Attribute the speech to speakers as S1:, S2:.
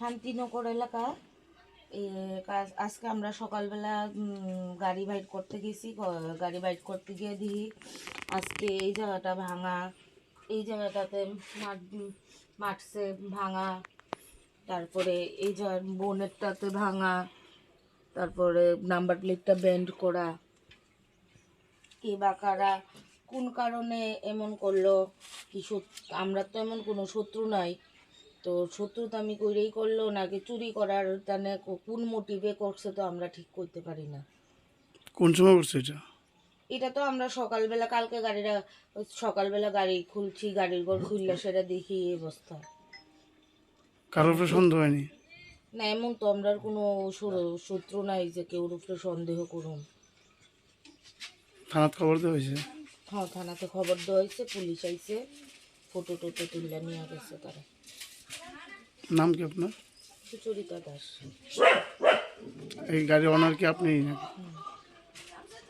S1: শান্তিনগর এলাকা। আজকে আমরা সকালবেলা গাড়ি বাইট করতে গেছি। গাড়ি বাইট করতে গিয়ে দিই আজকে এই জায়গাটা ভাঙা। এই জায়গাটাতে মাট- মাটছে ভাঙা। তারপরে এই জায়গার বোনেরটাতে ভাঙা। তারপরে নাম্বার প্লেটটা ব্যান্ড করা। কে বা কারা, কোন কারণে এমন করল, কি আমরা তো এমন কোনো শত্রু নাই। তো শত্রু তো আমি কইরেই করল নাকি চুরি করার কো- কোন মোটিভে করছে তো আমরা ঠিক করতে পারি না।
S2: কোন সময় করছে এটা?
S1: এটা তো আমরা সকালবেলা কালকে গাড়িটা সকালবেলা গাড়ি খুলছি গাড়ির ঘর খুললে সেটা দেখি এই অবস্থা।
S2: কারোর উপরে সন্দেহ হয়নি?
S1: না এমন তো আমরা কোনো শত্রু- নাই যে কেউ উপরে সন্দেহ করুন
S2: থানাত খবর দেওয়া হয়েছে?
S1: হ্যাঁ থানাতে খবর দেওয়া হয়েছে পুলিশ আইছে ফটো টোটো তুলে নিয়ে গেছে তারা।
S2: নাম কি আপনার
S1: সুচরিতা দাস
S2: এই গাড়ির ওনার কি আপনি নাকি।